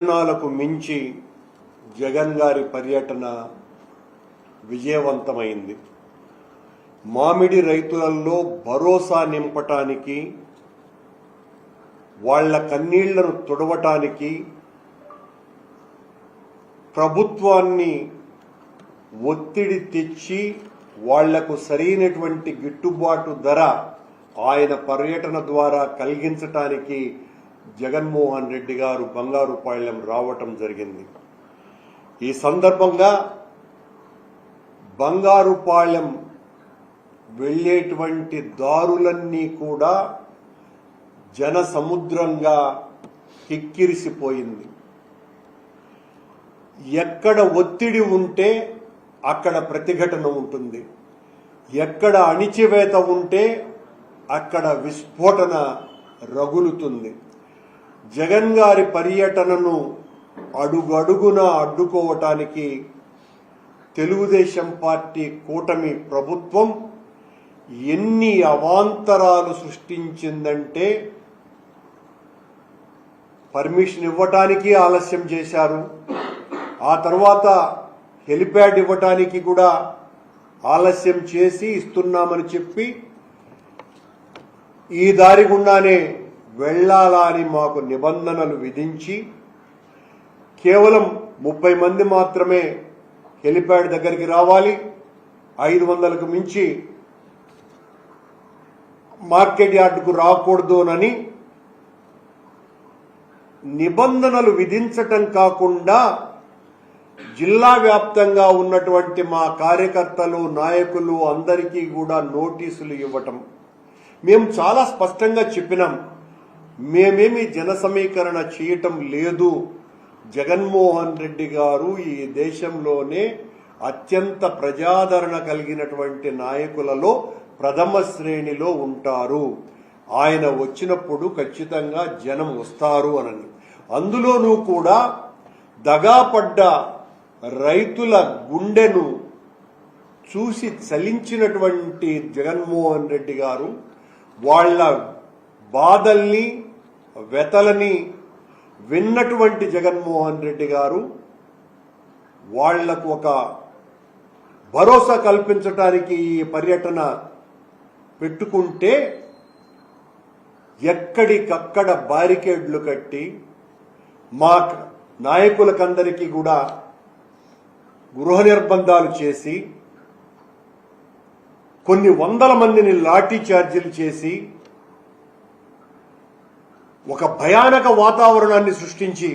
అంచనాలకు మించి జగన్ గారి పర్యటన విజయవంతమైంది. మామిడి రైతులలో భరోసా నింపటానికి వాళ్ళ కన్నీళ్ళను తుడవటానికి ప్రభుత్వాన్ని ఒత్తిడి తెచ్చి వాళ్ళకు సరైనటువంటి గిట్టుబాటు ధర ఆయన పర్యటన ద్వారా కలిగించటానికి జగన్మోహన్ రెడ్డి గారు బంగారుపాళ్యం రావటం జరిగింది. ఈ సందర్భంగా బంగారుపాళ్యం వెళ్ళేటువంటి దారులన్నీ కూడా జన సముద్రంగా కిక్కిరిసిపోయింది. ఎక్కడ ఒత్తిడి ఉంటే అక్కడ ప్రతిఘటన ఉంటుంది. ఎక్కడ అణిచివేత ఉంటే అక్కడ విస్ఫోటన రగులుతుంది. జగన్ గారి పర్యటనను అడుగడుగున అడ్డుకోవటానికి తెలుగుదేశం పార్టీ కూటమి ప్రభుత్వం ఎన్ని అవాంతరాలు సృష్టించిందంటే పర్మిషన్ ఇవ్వటానికి ఆలస్యం చేశారు. ఆ తర్వాత హెలిప్యాడ్ ఇవ్వటానికి కూడా ఆలస్యం చేసి ఇస్తున్నామని చెప్పి ఈ దారి గుండానే వెళ్ళాలా అని మాకు నిబంధనలు విధించి కేవలం ముప్పై మంది మాత్రమే హెలిప్యాడ్ దగ్గరికి రావాలి. ఐదు వందలకు మించి మార్కెట్ యార్డుకు రాకూడదునని నిబంధనలు విధించటం కాకుండా జిల్లా వ్యాప్తంగా ఉన్నటువంటి మా కార్యకర్తలు నాయకులు అందరికీ కూడా నోటీసులు ఇవ్వటం. మేము చాలా స్పష్టంగా చెప్పినాం. మేమేమి జన సమీకరణ చేయటం లేదు. జగన్మోహన్ రెడ్డి గారు ఈ దేశంలోనే అత్యంత ప్రజాదరణ కలిగినటువంటి నాయకులలో ప్రథమ శ్రేణిలో ఉంటారు. ఆయన వచ్చినప్పుడు ఖచ్చితంగా జనం వస్తారు అనని. అందులోనూ కూడా దగాపడ్డ రైతుల గుండెను చూసి చలించినటువంటి జగన్మోహన్ రెడ్డి గారు వాళ్ళ బాధల్ని వెతలని విన్నటువంటి జగన్మోహన్ రెడ్డి గారు వాళ్ళకు ఒక భరోసా కల్పించటానికి ఈ పర్యటన పెట్టుకుంటే ఎక్కడికక్కడ బారికేడ్లు కట్టి మా నాయకులకందరికీ కూడా గృహ నిర్బంధాలు చేసి కొన్ని వందల మందిని లాఠీ చార్జీలు చేసి ఒక భయానక వాతావరణాన్ని సృష్టించి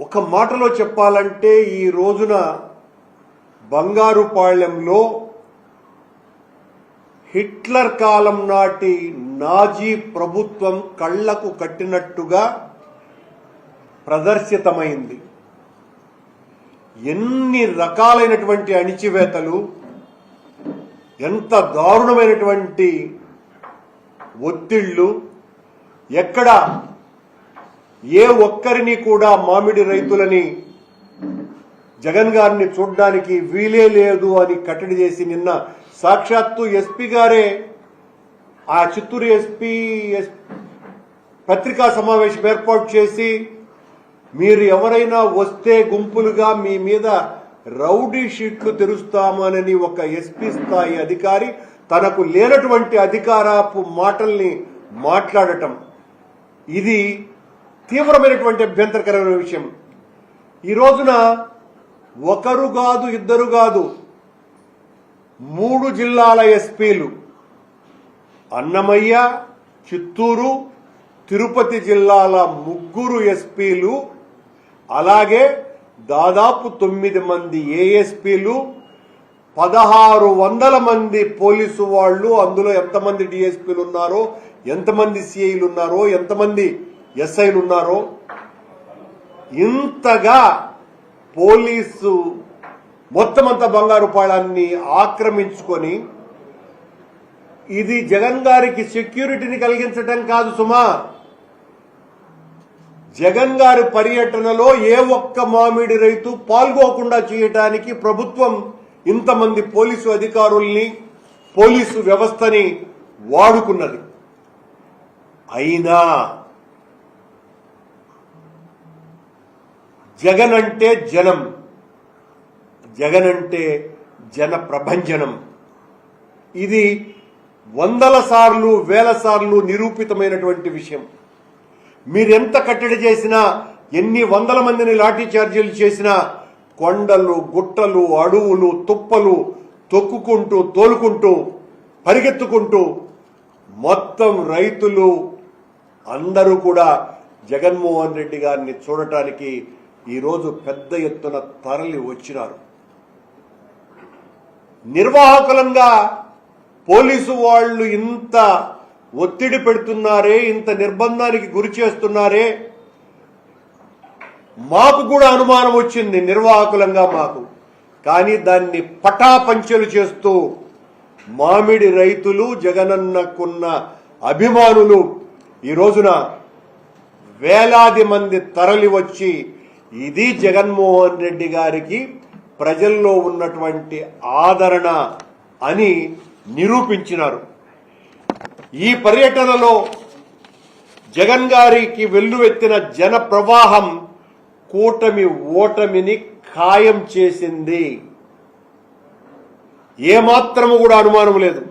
ఒక మాటలో చెప్పాలంటే ఈ రోజున బంగారుపాళ్యంలో హిట్లర్ కాలం నాటి నాజీ ప్రభుత్వం కళ్ళకు కట్టినట్టుగా ప్రదర్శితమైంది. ఎన్ని రకాలైనటువంటి అణిచివేతలు ఎంత దారుణమైనటువంటి ఒత్తిళ్ళు ఎక్కడ? ఏ ఒక్కరిని కూడా మామిడి రైతులని జగన్ గారిని చూడడానికి వీలే లేదు అని కట్టడి చేసి నిన్న సాక్షాత్తు ఎస్పీ గారే ఆ చిత్తూరు ఎస్పీ ఎస్- పత్రికా సమావేశం ఏర్పాటు చేసి మీరు ఎవరైనా వస్తే గుంపులుగా మీ మీద రౌడీ షీట్లు తెరుస్తామనని ఒక ఎస్పీ స్థాయి అధికారి తనకు లేనటువంటి అధికారపు మాటల్ని మాట్లాడటం. ఇది తీవ్రమైనటువంటి అభ్యంతరకరమైన విషయం. ఈ రోజున ఒకరు కాదు ఇద్దరు కాదు మూడు జిల్లాల ఎస్పీలు అన్నమయ్య చిత్తూరు తిరుపతి జిల్లాల ముగ్గురు ఎస్పీలు అలాగే దాదాపు తొమ్మిది మంది ఏఎస్పీలు పదహారు వందల మంది పోలీసు వాళ్ళు అందులో ఎంతమంది డిఎస్పీలు ఉన్నారో ఎంతమంది సిఐలు ఉన్నారో ఎంతమంది ఎస్ఐలు ఉన్నారో ఇంతగా పోలీసు మొత్తం అంతా బంగారు పాళాన్ని ఆక్రమించుకొని ఇది జగన్ గారికి సెక్యూరిటీని కలిగించటం కాదు సుమా. జగన్ గారి పర్యటనలో ఏ ఒక్క మామిడి రైతు పాల్గోకుండా చేయటానికి ప్రభుత్వం ఇంతమంది పోలీసు అధికారుల్ని పోలీసు వ్యవస్థని వాడుకున్నది. అయినా జగన్ అంటే జనం జగన్ అంటే జన ప్రభంజనం ఇది వందల సార్లు వేల సార్లు నిరూపితమైనటువంటి విషయం. మీరెంత కట్టడి చేసినా ఎన్ని వందల మందిని లాఠీ చార్జీలు చేసినా కొండలు గుట్టలు అడవులు తుప్పలు తొక్కుకుంటూ తోలుకుంటూ పరిగెత్తుకుంటూ మొత్తం రైతులు అందరూ కూడా జగన్మోహన్ రెడ్డి గారిని చూడటానికి ఈరోజు పెద్ద ఎత్తున తరలి వచ్చినారు. నిర్వాహకులంగా పోలీసు వాళ్ళు ఇంత ఒత్తిడి పెడుతున్నారే ఇంత నిర్బంధానికి గురి చేస్తున్నారే మాకు కూడా అనుమానం వచ్చింది నిర్వాహకులంగా మాకు. కానీ దాన్ని పటాపంచలు చేస్తూ మామిడి రైతులు జగనన్నకున్న అభిమానులు ఈ రోజున వేలాది మంది తరలి వచ్చి ఇది జగన్మోహన్ రెడ్డి గారికి ప్రజల్లో ఉన్నటువంటి ఆదరణ అని నిరూపించినారు. ఈ పర్యటనలో జగన్ గారికి వెల్లువెత్తిన జన ప్రవాహం కూటమి ఓటమిని ఖాయం చేసింది. ఏమాత్రము కూడా అనుమానం లేదు.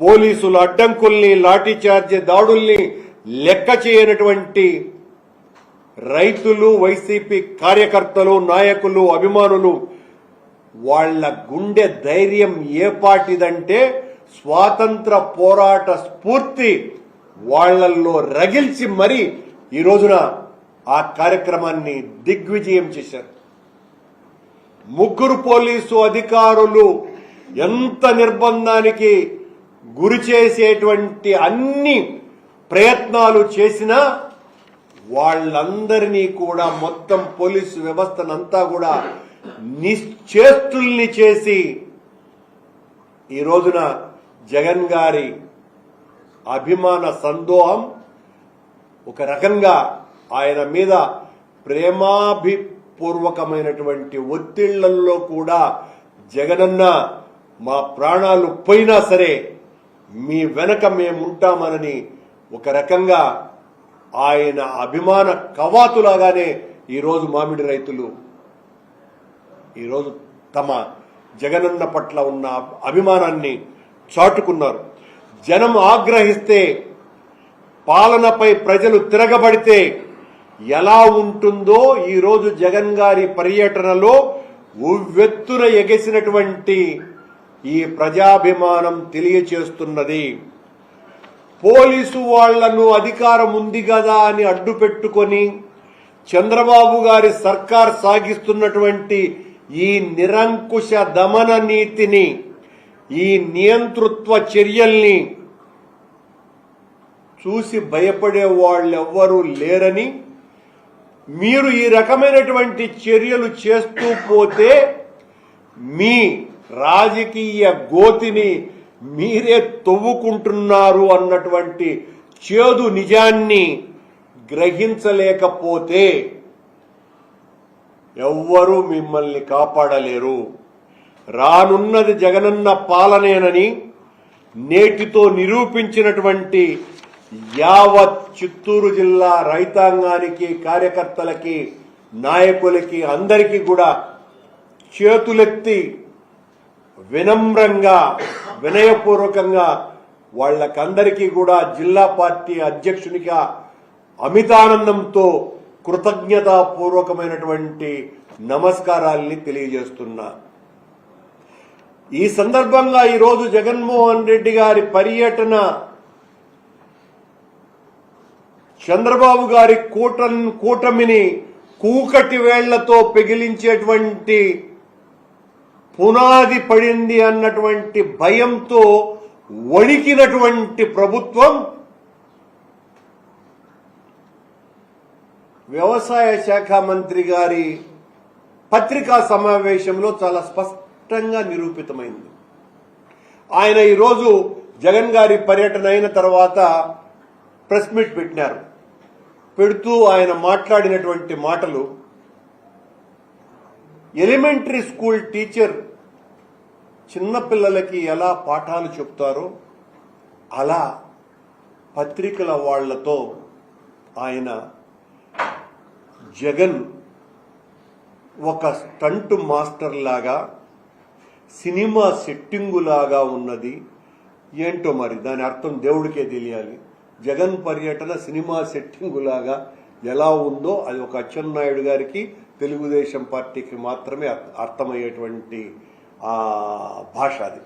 పోలీసులు అడ్డంకుల్ని లాఠీచార్జీ దాడుల్ని లెక్క చేయనటువంటి రైతులు వైసీపీ కార్యకర్తలు నాయకులు అభిమానులు వాళ్ళ గుండె ధైర్యం ఏ పాటిదంటే స్వాతంత్ర పోరాట స్ఫూర్తి వాళ్ళల్లో రగిల్చి మరి ఈ రోజున ఆ కార్యక్రమాన్ని దిగ్విజయం చేశారు. ముగ్గురు పోలీసు అధికారులు ఎంత నిర్బంధానికి గురి చేసేటువంటి అన్ని ప్రయత్నాలు చేసినా వాళ్ళందరినీ కూడా మొత్తం పోలీసు వ్యవస్థనంతా కూడా నిశ్చేస్తుల్ని చేసి ఈ రోజున జగన్ గారి అభిమాన సందోహం ఒక రకంగా ఆయన మీద ప్రేమాభిపూర్వకమైనటువంటి ఒత్తిళ్ళలో కూడా జగనన్న మా ప్రాణాలు పోయినా సరే మీ వెనక మేముంటామనని ఒక రకంగా ఆయన అభిమాన కవాతులాగానే ఈరోజు మామిడి రైతులు ఈరోజు తమ జగనన్న పట్ల ఉన్న అభిమానాన్ని చాటుకున్నారు. జనం ఆగ్రహిస్తే పాలనపై ప్రజలు తిరగబడితే ఎలా ఉంటుందో ఈరోజు జగన్ గారి పర్యటనలో ఉవ్వెత్తున ఎగసినటువంటి ఈ ప్రజాభిమానం తెలియచేస్తున్నది. పోలీసు వాళ్ళను అధికారం ఉంది కదా అని అడ్డు పెట్టుకొని చంద్రబాబు గారి సర్కార్ సాగిస్తున్నటువంటి ఈ నిరంకుశ దమన నీతిని ఈ నియంతృత్వ చర్యల్ని చూసి భయపడే వాళ్ళెవ్వరూ లేరని మీరు ఈ రకమైనటువంటి చర్యలు చేస్తూ పోతే మీ రాజకీయ గోతిని మీరే తవ్వుకుంటున్నారు అన్నటువంటి చేదు నిజాన్ని గ్రహించలేకపోతే ఎవ్వరూ మిమ్మల్ని కాపాడలేరు. రానున్నది జగనన్న పాలనేనని నేటితో నిరూపించినటువంటి యావత్ చిత్తూరు జిల్లా రైతాంగానికి కార్యకర్తలకి నాయకులకి అందరికీ కూడా చేతులెత్తి వినమ్రంగా వినయపూర్వకంగా వాళ్ళకందరికీ కూడా జిల్లా పార్టీ అధ్యక్షునిగా అమితానందంతో కృతజ్ఞతాపూర్వకమైనటువంటి నమస్కారాల్ని తెలియజేస్తున్నా. ఈ సందర్భంగా ఈరోజు జగన్మోహన్ రెడ్డి గారి పర్యటన చంద్రబాబు గారి కూట కూటమిని కూకటి వేళ్ళతో పెగిలించేటువంటి పునాది పడింది అన్నటువంటి భయంతో వణికినటువంటి ప్రభుత్వం వ్యవసాయ శాఖ మంత్రి గారి పత్రికా సమావేశంలో చాలా స్పష్టంగా నిరూపితమైంది. ఆయన ఈరోజు జగన్ గారి పర్యటన అయిన తర్వాత ప్రెస్ మీట్ పెట్టినారు. పెడుతూ ఆయన మాట్లాడినటువంటి మాటలు ఎలిమెంటరీ స్కూల్ టీచర్ చిన్నపిల్లలకి ఎలా పాఠాలు చెప్తారో అలా పత్రికల వాళ్ళతో ఆయన జగన్ ఒక స్టంట్ మాస్టర్ లాగా సినిమా సెట్టింగు లాగా ఉన్నది. ఏంటో మరి దాని అర్థం దేవుడికే తెలియాలి. జగన్ పర్యటన సినిమా సెట్టింగు లాగా ఎలా ఉందో అది ఒక అచ్చెన్నాయుడు గారికి తెలుగుదేశం పార్టీకి మాత్రమే అర్థమయ్యేటువంటి ఆ భాష అది.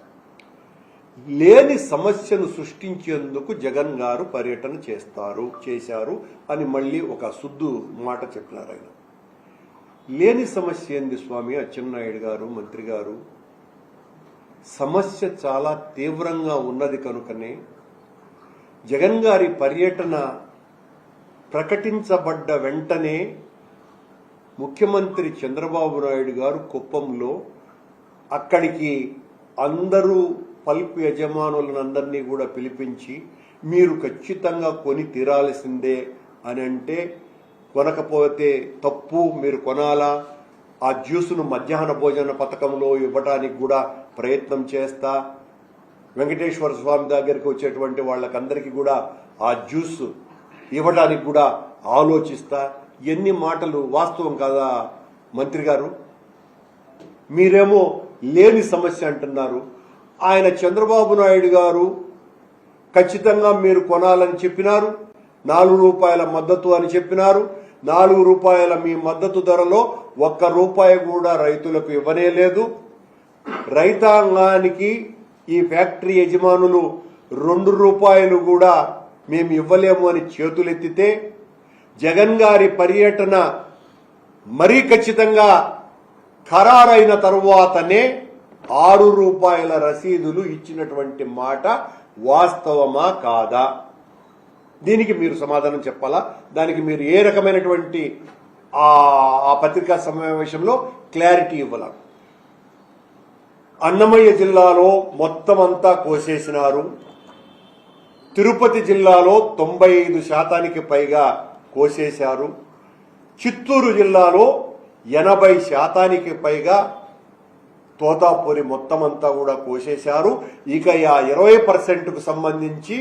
లేని సమస్యను సృష్టించేందుకు జగన్ గారు పర్యటన చేస్తారు చేశారు అని మళ్ళీ ఒక సుద్దు మాట చెప్పినారు ఆయన. లేని సమస్య ఏంది స్వామి? అచ్చెన్నాయుడు గారు మంత్రి గారు. సమస్య చాలా తీవ్రంగా ఉన్నది కనుకనే జగన్ గారి పర్యటన ప్రకటించబడ్డ వెంటనే ముఖ్యమంత్రి చంద్రబాబు నాయుడు గారు కుప్పంలో అక్కడికి అందరూ పల్ప్ యజమానులందరినీ కూడా పిలిపించి మీరు ఖచ్చితంగా కొని తీరాల్సిందే అని అంటే కొనకపోతే తప్పు మీరు కొనాలా? ఆ జ్యూసును మధ్యాహ్న భోజన పథకంలో ఇవ్వడానికి కూడా ప్రయత్నం చేస్తా వెంకటేశ్వర స్వామి దగ్గరికి వచ్చేటువంటి వాళ్ళకందరికీ కూడా ఆ జ్యూస్ ఇవ్వడానికి కూడా ఆలోచిస్తా. ఎన్ని మాటలు వాస్తవం కాదా మంత్రి గారు? మీరేమో లేని సమస్య అంటున్నారు. ఆయన చంద్రబాబు నాయుడు గారు ఖచ్చితంగా మీరు కొనాలని చెప్పినారు. నాలుగు రూపాయల మద్దతు అని చెప్పినారు. నాలుగు రూపాయల మీ మద్దతు ధరలో ఒక్క రూపాయి కూడా రైతులకు ఇవ్వనే లేదు. రైతాంగానికి ఈ ఫ్యాక్టరీ యజమానులు రెండు రూపాయలు కూడా మేము ఇవ్వలేము అని చేతులెత్తితే జగన్ గారి పర్యటన మరీ ఖచ్చితంగా ఖరారైన తరువాతనే ఆరు రూపాయల రసీదులు ఇచ్చినటువంటి మాట వాస్తవమా కాదా? దీనికి మీరు సమాధానం చెప్పాలా? దానికి మీరు ఏ రకమైనటువంటి ఆ పత్రికా సమావేశంలో క్లారిటీ ఇవ్వాలి? అన్నమయ్య జిల్లాలో మొత్తం అంతా కోసేసినారు. తిరుపతి జిల్లాలో తొంభై ఐదు శాతానికి పైగా కోసేశారు. చిత్తూరు జిల్లాలో ఎనభై శాతానికి పైగా తోతాపూరి మొత్తం అంతా కూడా కోసేశారు. ఇక ఆ ఇరవై పర్సెంట్కు సంబంధించి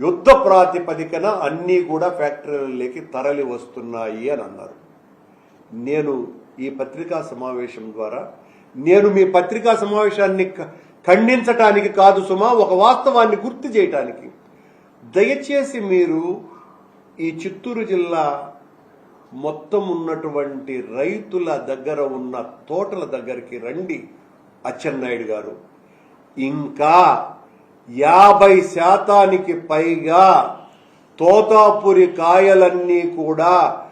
యుద్ధ ప్రాతిపదికన అన్నీ కూడా ఫ్యాక్టరీలకి తరలి వస్తున్నాయి అని అన్నారు. నేను ఈ పత్రికా సమావేశం ద్వారా నేను మీ పత్రికా సమావేశాన్ని క- ఖండించటానికి కాదు సుమా ఒక వాస్తవాన్ని గుర్తు చేయటానికి. దయచేసి మీరు ఈ చిత్తూరు జిల్లా మొత్తం ఉన్నటువంటి రైతుల దగ్గర ఉన్న తోటల దగ్గరికి రండి అచ్చెన్నాయుడు గారు. ఇంకా యాభై శాతానికి పైగా తోతాపురి కాయలన్నీ కూడా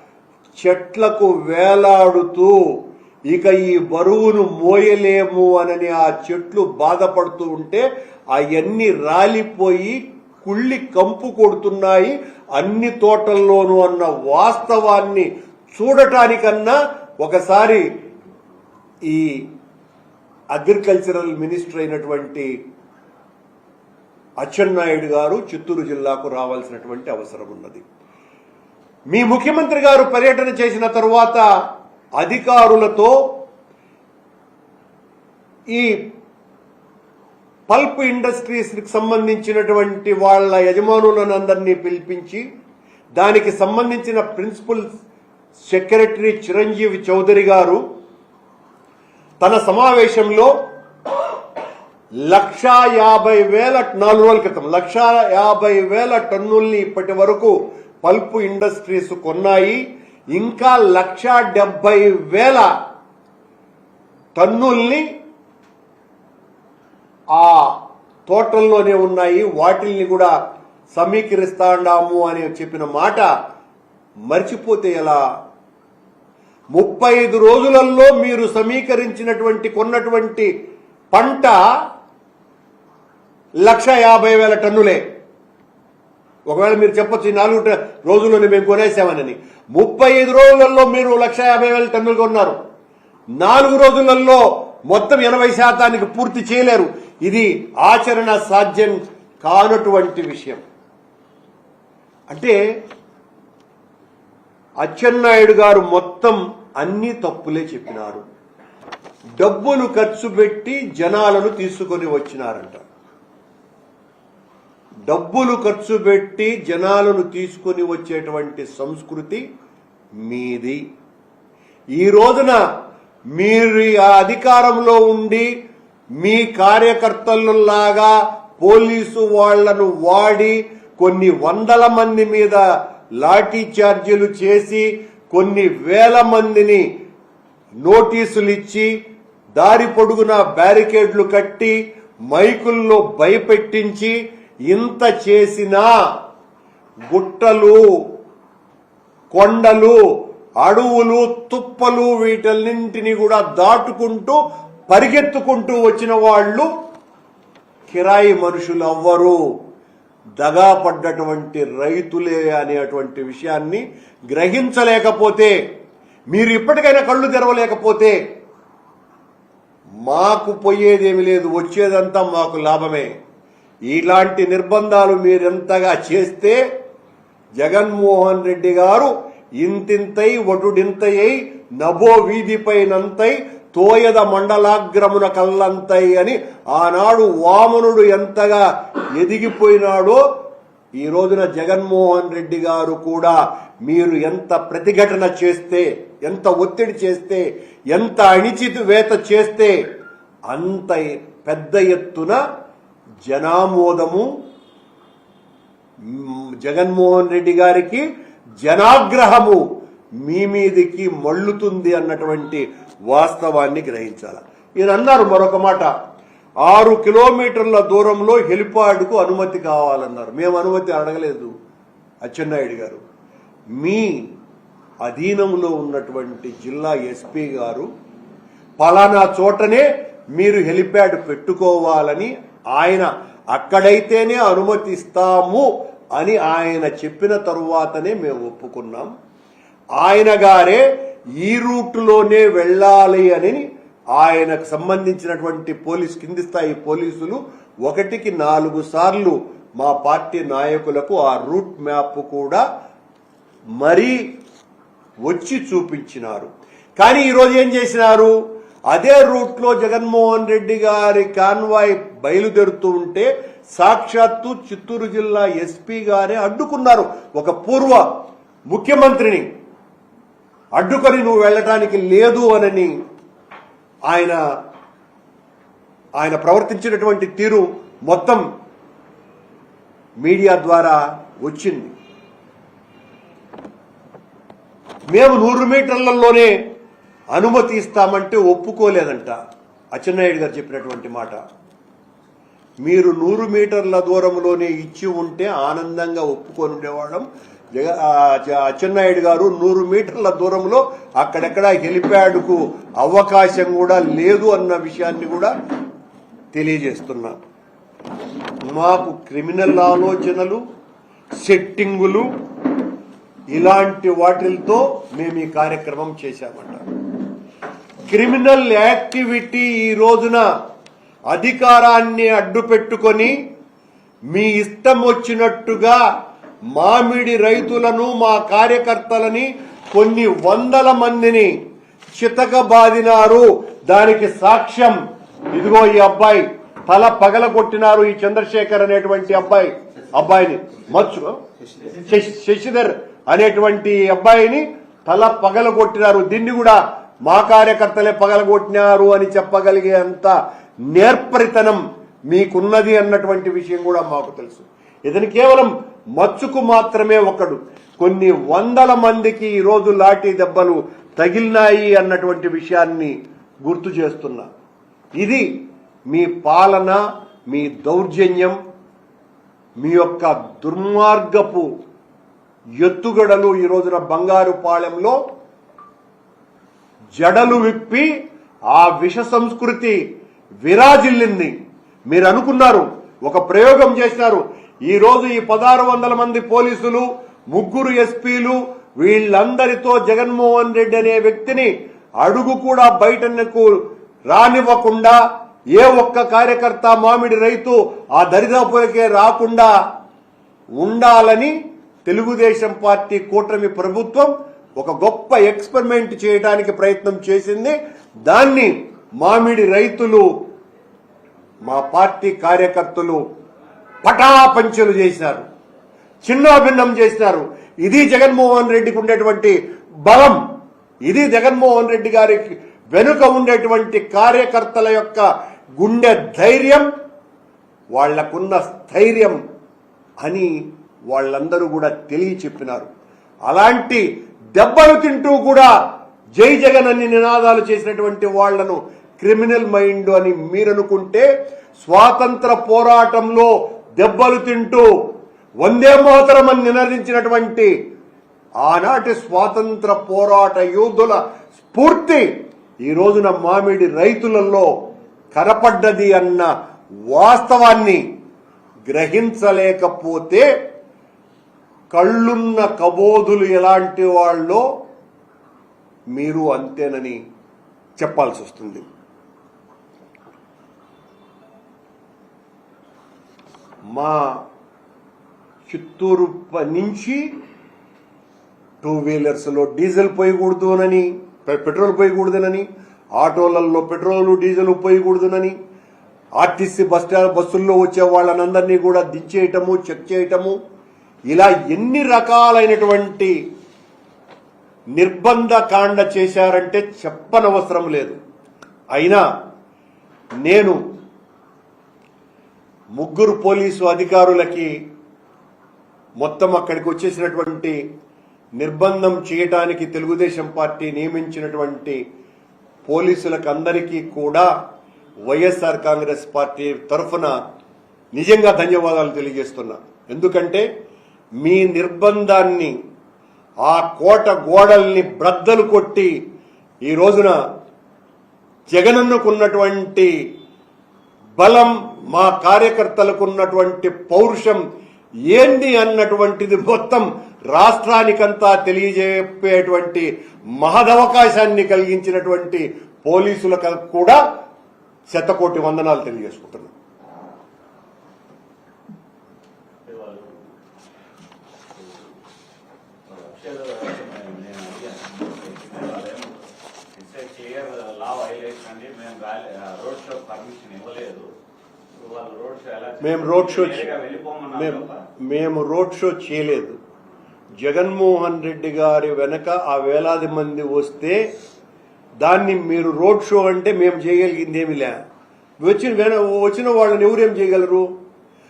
చెట్లకు వేలాడుతూ ఇక ఈ బరువును మోయలేము అనని ఆ చెట్లు బాధపడుతూ ఉంటే అవన్నీ రాలిపోయి కుళ్ళి కంపు కొడుతున్నాయి. అన్ని తోటల్లోనూ అన్న వాస్తవాన్ని చూడటానికన్నా ఒకసారి ఈ అగ్రికల్చరల్ మినిస్టర్ అయినటువంటి అచ్చెన్నాయుడు గారు చిత్తూరు జిల్లాకు రావాల్సినటువంటి అవసరం ఉన్నది. మీ ముఖ్యమంత్రి గారు పర్యటన చేసిన తరువాత అధికారులతో ఈ పల్ప్ ఇండస్ట్రీస్కి సంబంధించినటువంటి వాళ్ళ యజమానులనందరినీ పిలిపించి దానికి సంబంధించిన ప్రిన్సిపల్ సెక్రటరీ చిరంజీవి చౌదరి గారు తన సమావేశంలో లక్షా యాభై వేల నాలుగు రోజుల క్రితం లక్షా యాభై వేల టన్నుల్ని ఇప్పటి వరకు పల్పు ఇండస్ట్రీస్ కొన్నాయి. ఇంకా లక్షా డెబ్బై వేల టన్నుల్ని ఆ తోటల్లోనే ఉన్నాయి. వాటిల్ని కూడా సమీకరిస్తాండాము అని చెప్పిన మాట మర్చిపోతే ఎలా? ముప్పై ఐదు రోజులలో మీరు సమీకరించినటువంటి కొన్నటువంటి పంట లక్ష యాభై వేల టన్నులే. ఒకవేళ మీరు చెప్పొచ్చు ఈ నాలుగు రోజుల్లోనే మేము కొనేసామనని. ముప్పై ఐదు రోజులలో మీరు లక్ష యాభై వేల టన్నులు కొన్నారు. నాలుగు రోజులలో మొత్తం ఎనభై శాతానికి పూర్తి చేయలేరు. ఇది ఆచరణ సాధ్యం కానటువంటి విషయం. అంటే అచ్చెన్నాయుడు గారు మొత్తం అన్ని తప్పులే చెప్పినారు. డబ్బులు ఖర్చు పెట్టి జనాలను తీసుకొని వచ్చినారంట. డబ్బులు ఖర్చు పెట్టి జనాలను తీసుకొని వచ్చేటువంటి సంస్కృతి మీది. ఈ రోజున మీరు ఆ అధికారంలో ఉండి మీ కార్యకర్తలలాగా పోలీసు వాళ్ళను వాడి కొన్ని వందల మంది మీద లాఠీ చార్జీలు చేసి కొన్ని వేల మందిని నోటీసులు ఇచ్చి దారి పొడుగున బ్యారికేడ్లు కట్టి మైకుల్లో భయపెట్టించి ఇంత చేసినా గుట్టలు కొండలు అడవులు తుప్పలు వీటన్నింటినీ కూడా దాటుకుంటూ పరిగెత్తుకుంటూ వచ్చిన వాళ్ళు కిరాయి మనుషులు అవ్వరు దగా పడ్డటువంటి రైతులే అనేటువంటి విషయాన్ని గ్రహించలేకపోతే మీరు ఇప్పటికైనా కళ్ళు తెరవలేకపోతే మాకు పోయేదేమి లేదు వచ్చేదంతా మాకు లాభమే. ఇలాంటి నిర్బంధాలు మీరెంతగా చేస్తే జగన్మోహన్ రెడ్డి గారు ఇంతింతై వటుడింతయై నభో వీధిపైనంతై తోయద మండలాగ్రమున కల్లంతై అని ఆనాడు వామనుడు ఎంతగా ఎదిగిపోయినాడో ఈ రోజున జగన్మోహన్ రెడ్డి గారు కూడా మీరు ఎంత ప్రతిఘటన చేస్తే ఎంత ఒత్తిడి చేస్తే ఎంత అణిచిత వేత చేస్తే అంత పెద్ద ఎత్తున జనామోదము. జగన్మోహన్ రెడ్డి గారికి జనాగ్రహము మీ మీదికి మళ్ళుతుంది అన్నటువంటి వాస్తవాన్ని గ్రహించాలి. ఈయన అన్నారు మరొక మాట. ఆరు కిలోమీటర్ల దూరంలో హెలిపాడ్కు అనుమతి కావాలన్నారు. మేము అనుమతి అడగలేదు అచ్చెన్నాయుడు గారు. మీ అధీనంలో ఉన్నటువంటి జిల్లా ఎస్పీ గారు పలానా చోటనే మీరు హెలిప్యాడ్ పెట్టుకోవాలని ఆయన అక్కడైతేనే అనుమతిస్తాము అని ఆయన చెప్పిన తరువాతనే మేము ఒప్పుకున్నాం. ఆయన గారే ఈ రూట్లోనే వెళ్ళాలి అని ఆయనకు సంబంధించినటువంటి పోలీస్ కింది స్థాయి పోలీసులు ఒకటికి నాలుగు సార్లు మా పార్టీ నాయకులకు ఆ రూట్ మ్యాప్ కూడా మరీ వచ్చి చూపించినారు. కానీ ఈరోజు ఏం చేసినారు? అదే రూట్లో జగన్మోహన్ రెడ్డి గారి కాన్వాయ్ బయలుదేరుతూ ఉంటే సాక్షాత్తు చిత్తూరు జిల్లా ఎస్పీ గారే అడ్డుకున్నారు ఒక పూర్వ ముఖ్యమంత్రిని. అడ్డుకొని నువ్వు వెళ్ళటానికి లేదు అనని ఆయన ఆయన ప్రవర్తించినటువంటి తీరు మొత్తం మీడియా ద్వారా వచ్చింది. మేము నూరు మీటర్లలోనే అనుమతి ఇస్తామంటే ఒప్పుకోలేదంట. అచ్చెన్నాయుడు గారు చెప్పినటువంటి మాట. మీరు నూరు మీటర్ల దూరంలోనే ఇచ్చి ఉంటే ఆనందంగా ఒప్పుకొని ఉండేవాళ్ళం. జగ అచ్చెన్నాయుడు గారు నూరు మీటర్ల దూరంలో అక్కడెక్కడ హెలిప్యాడ్కు అవకాశం కూడా లేదు అన్న విషయాన్ని కూడా తెలియజేస్తున్నా. మాకు క్రిమినల్ ఆలోచనలు సెట్టింగులు ఇలాంటి వాటిలతో మేము ఈ కార్యక్రమం చేశామంట. క్రిమినల్ యాక్టివిటీ ఈ రోజున అధికారాన్ని అడ్డుపెట్టుకొని మీ ఇష్టం వచ్చినట్టుగా మామిడి రైతులను మా కార్యకర్తలని కొన్ని వందల మందిని చితకబాదినారు. దానికి సాక్ష్యం ఇదిగో ఈ అబ్బాయి. తల పగలగొట్టినారు ఈ చంద్రశేఖర్ అనేటువంటి అబ్బాయి. అబ్బాయిని మచ్చు శశి- శశిధర్ అనేటువంటి అబ్బాయిని తల పగలగొట్టినారు. దీన్ని కూడా మా కార్యకర్తలే పగలగొట్టినారు అని చెప్పగలిగే అంత నేర్పరితనం మీకున్నది అన్నటువంటి విషయం కూడా మాకు తెలుసు. ఇతను కేవలం మచ్చుకు మాత్రమే ఒకడు. కొన్ని వందల మందికి ఈ రోజు లాఠీ దెబ్బలు తగిలినాయి అన్నటువంటి విషయాన్ని గుర్తు చేస్తున్నా. ఇది మీ పాలన మీ దౌర్జన్యం మీ యొక్క దుర్మార్గపు ఎత్తుగడలు ఈ రోజున బంగారు పాళెంలో జడలు విప్పి ఆ విష సంస్కృతి విరాజిల్లింది. మీరు అనుకున్నారు ఒక ప్రయోగం చేసినారు. ఈ రోజు ఈ పదహారు వందల మంది పోలీసులు ముగ్గురు ఎస్పీలు వీళ్ళందరితో జగన్మోహన్ రెడ్డి అనే వ్యక్తిని అడుగు కూడా బయటకు రానివ్వకుండా ఏ ఒక్క కార్యకర్త మామిడి రైతు ఆ దరిదాపులకే రాకుండా ఉండాలని తెలుగుదేశం పార్టీ కూటమి ప్రభుత్వం ఒక గొప్ప ఎక్స్పెరిమెంట్ చేయడానికి ప్రయత్నం చేసింది. దాన్ని మామిడి రైతులు మా పార్టీ కార్యకర్తలు పటాపంచలు చేశారు. చిన్నాభిన్నం చేసినారు ఇది జగన్మోహన్ రెడ్డికి ఉండేటువంటి బలం. ఇది జగన్మోహన్ రెడ్డి గారికి వెనుక ఉండేటువంటి కార్యకర్తల యొక్క గుండె ధైర్యం వాళ్ళకున్న స్థైర్యం అని వాళ్ళందరూ కూడా తెలియ చెప్పినారు అలాంటి దెబ్బలు తింటూ కూడా జై జగన్ అన్ని నినాదాలు చేసినటువంటి వాళ్ళను క్రిమినల్ మైండ్ అని మీరనుకుంటే స్వాతంత్ర పోరాటంలో దెబ్బలు తింటూ వందే మాతరం అని నినదించినటువంటి ఆనాటి స్వాతంత్ర పోరాట యోధుల స్ఫూర్తి ఈ రోజున మామిడి రైతులలో కనపడ్డది అన్న వాస్తవాన్ని గ్రహించలేకపోతే కళ్ళున్న కబోధులు ఎలాంటి వాళ్ళో మీరు అంతేనని చెప్పాల్సి వస్తుంది. మా చిత్తూరు నుంచి టూ వీలర్స్లో డీజిల్ పోయకూడదునని పెట్రోల్ పోయకూడదునని ఆటోలలో పెట్రోల్ డీజిల్ పోయకూడదునని ఆర్టీసీ బస్ స్టాండ్ బస్సుల్లో వచ్చే వాళ్ళనందరినీ కూడా దించేయటము చెక్ చేయటము ఇలా ఎన్ని రకాలైనటువంటి నిర్బంధ కాండ చేశారంటే చెప్పనవసరం లేదు. అయినా నేను ముగ్గురు పోలీసు అధికారులకి మొత్తం అక్కడికి వచ్చేసినటువంటి నిర్బంధం చేయటానికి తెలుగుదేశం పార్టీ నియమించినటువంటి పోలీసులకు అందరికీ కూడా వైఎస్ఆర్ కాంగ్రెస్ పార్టీ తరఫున నిజంగా ధన్యవాదాలు తెలియజేస్తున్నా. ఎందుకంటే మీ నిర్బంధాన్ని ఆ కోట గోడల్ని బ్రద్దలు కొట్టి ఈ రోజున జగనన్నకున్నటువంటి బలం మా కార్యకర్తలకు ఉన్నటువంటి పౌరుషం ఏంది అన్నటువంటిది మొత్తం రాష్ట్రానికంతా తెలియజేపేటువంటి మహదవకాశాన్ని కలిగించినటువంటి పోలీసులకు కూడా శతకోటి వందనాలు తెలియజేసుకుంటున్నాను వాళ్ళు అక్షయ్ నేను అడిగాను వాళ్ళేమో డిసైడ్ చేయర్ లా వైలేషన్ అండి మేము రోడ్ షో పర్మిషన్ ఇవ్వలేదు ఇప్పుడు వాళ్ళు రోడ్ షో ఎలా మేము రోడ్ షో మేము మేము రోడ్ షో చేయలేదు. జగన్మోహన్ రెడ్డి గారి వెనక ఆ వేలాది మంది వస్తే దాన్ని మీరు రోడ్ షో అంటే మేము చేయగలిగింది ఏమి లే వచ్చిన వెన- వచ్చిన వాళ్ళని ఎవరేం చేయగలరు?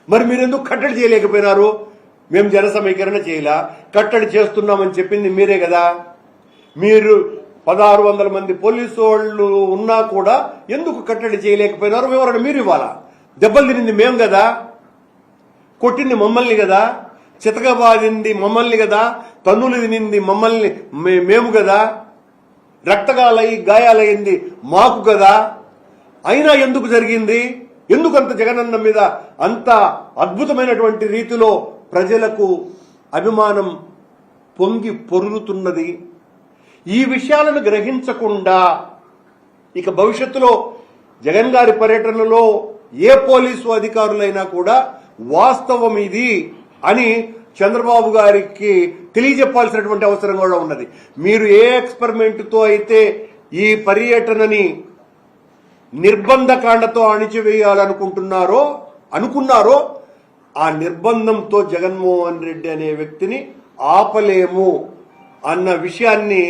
మరి మీరు ఎందుకు కట్టడి చేయలేకపోయినారు? మేము జన సమీకరణ చేయలా. కట్టడి చేస్తున్నామని చెప్పింది మీరే కదా. మీరు పదహారు వందల మంది పోలీసు వాళ్ళు ఉన్నా కూడా ఎందుకు కట్టడి చేయలేకపోయినారు? వివరణ మీరు ఇవ్వాలా? దెబ్బలు తినింది మేము కదా. కొట్టింది మమ్మల్ని కదా. చితకబాదింది మమ్మల్ని కదా. తన్నులు తినింది మమ్మల్ని మే- మేము కదా. రక్తగాలయ్యి గాయాలయ్యింది మాకు కదా. అయినా ఎందుకు జరిగింది? ఎందుకు అంత జగనన్న మీద అంత అద్భుతమైనటువంటి రీతిలో ప్రజలకు అభిమానం పొంగి పొరులుతున్నది ఈ విషయాలను గ్రహించకుండా ఇక భవిష్యత్తులో జగన్ గారి పర్యటనలో ఏ పోలీసు అధికారులైనా కూడా వాస్తవం ఇది అని చంద్రబాబు గారికి తెలియజెప్పాల్సినటువంటి అవసరం కూడా ఉన్నది. మీరు ఏ ఎక్స్పెరిమెంట్తో అయితే ఈ పర్యటనని నిర్బంధ కాండతో అణిచివేయాలనుకుంటున్నారో అనుకున్నారో ఆ నిర్బంధంతో జగన్మోహన్ రెడ్డి అనే వ్యక్తిని ఆపలేము అన్న విషయాన్ని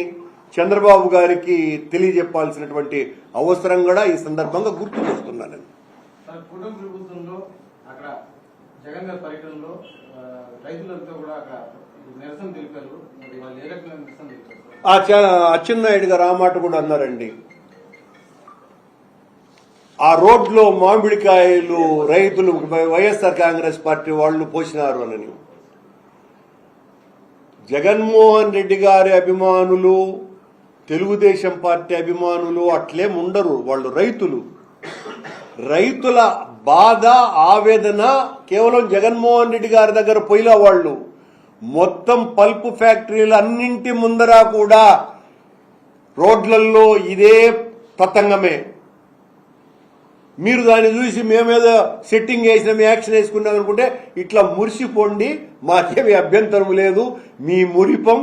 చంద్రబాబు గారికి తెలియజెప్పాల్సినటువంటి అవసరం కూడా ఈ సందర్భంగా గుర్తు చేస్తున్నాను సార్ కుటుంబ ప్రభుత్వంలో అక్కడ జగన్ గారి పర్యటనలో రైతులంతా కూడా అక్కడ నిరసన తెలిపారు. మరి వాళ్ళు ఏ రకమైన నిరసన తెలిపారు అచ్చెన్నాయుడు గారు ఆ మాట కూడా అన్నారండి. ఆ రోడ్లో మామిడికాయలు రైతులు వైఎస్ఆర్ కాంగ్రెస్ పార్టీ వాళ్ళు పోసినారు అని జగన్మోహన్ రెడ్డి గారి అభిమానులు తెలుగుదేశం పార్టీ అభిమానులు అట్లేం ఉండరు. వాళ్ళు రైతులు. రైతుల బాధ ఆవేదన కేవలం జగన్మోహన్ రెడ్డి గారి దగ్గర పోయిన వాళ్ళు. మొత్తం పల్పు ఫ్యాక్టరీలు అన్నింటి ముందర కూడా రోడ్లల్లో ఇదే తతంగమే. మీరు దాన్ని చూసి మేమేదో సెట్టింగ్ వేసినాం యాక్షన్ వేసుకున్నాం అనుకుంటే ఇట్లా మురిసిపోండి మాకేమి అభ్యంతరం లేదు. మీ మురిపం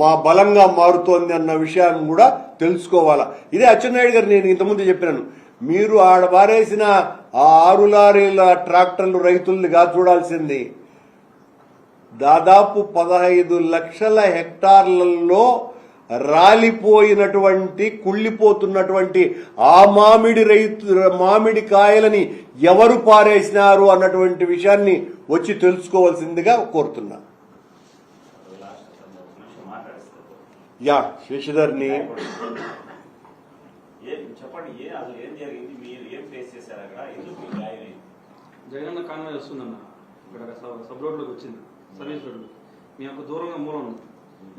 మా బలంగా మారుతోంది అన్న విషయాన్ని కూడా తెలుసుకోవాలా. ఇదే అచ్చెన్నాయుడు గారు నేను ఇంతకుముందు చెప్పినాను. మీరు ఆడ బారేసిన ఆ ఆరు లారీల ట్రాక్టర్లు రైతుల్ని కాదు చూడాల్సింది. దాదాపు పదహైదు లక్షల హెక్టార్లలో రాలిపోయినటువంటి కుళ్ళిపోతున్నటువంటి ఆ మామిడి రైతు మామిడి కాయలని ఎవరు పారేసినారు అన్నటువంటి విషయాన్ని వచ్చి తెలుసుకోవాల్సిందిగా కోరుతున్నా. యా శశిధర్ని ఏం చెప్పండి ఏ అసలు ఏం జరిగింది మీరు ఏం ఫేస్ చేశారు అక్కడ? ఎందుకు మీకు గాయం అయింది జగనన్న కాన్వాయ్ వస్తుందన్న. ఇక్కడ సబ్- రోడ్లోకి వచ్చింది సర్వీస్ రోడ్ మేము దూరంగా మూలం ఉంది.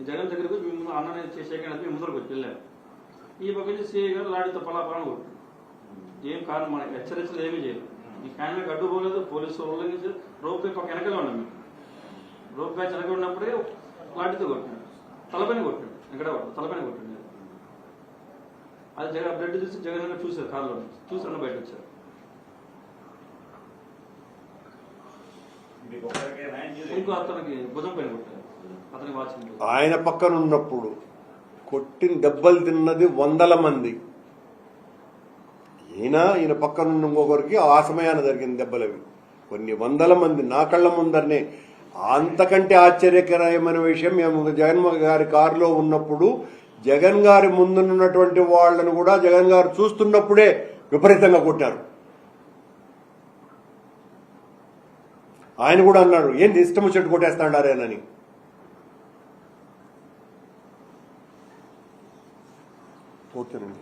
జగన్ దగ్గరకు వచ్చి మేము అన్ననే చేసేకనేది మేము ముందరకు వచ్చి వెళ్ళాము ఈ పక్క నుంచి సిఐ గారు లాడితో పలాపాలను కొట్టు ఏం కారణం? మనకి హెచ్చరించలు ఏమీ చేయలేదు. ఈ కాన్వాయ్ అడ్డు పోలేదు పోలీసు ఉల్లంఘించి రోప్ పక్క వెనకలే ఉన్నాం మేము. రోప్ బ్యాచ్ వెనక ఉన్నప్పుడే లాడితో కొట్టినాడు తలపైన కొట్టాడు ఎక్కడ తలపైన కొట్టాడు అది జగన్ బ్లడ్ చూసి జగన్ గారు చూశారు కారులో చూసి అన్న బయట వచ్చారు. ఇంకో అతనికి భుజం పైన కొట్టారు. అతనికి వాచింది ఆయన పక్కన ఉన్నప్పుడు కొట్టిన దెబ్బలు తిన్నది వందల మంది. ఈయన ఈయన పక్కన ఉన్న ఇంకొకరికి ఆ సమయాన జరిగిన దెబ్బలు అవి. కొన్ని వందల మంది నా కళ్ళ ముందరనే. అంతకంటే ఆశ్చర్యకరమైన విషయం మేము జగన్మోహన్ గారి కారులో ఉన్నప్పుడు జగన్ గారి ముందున్నటువంటి వాళ్ళను కూడా జగన్ గారు చూస్తున్నప్పుడే విపరీతంగా కొట్టారు. ఆయన కూడా అన్నాడు ఏంది ఇష్టం వచ్చినట్టు కొట్టేస్తాడారేనని ఓకేనండి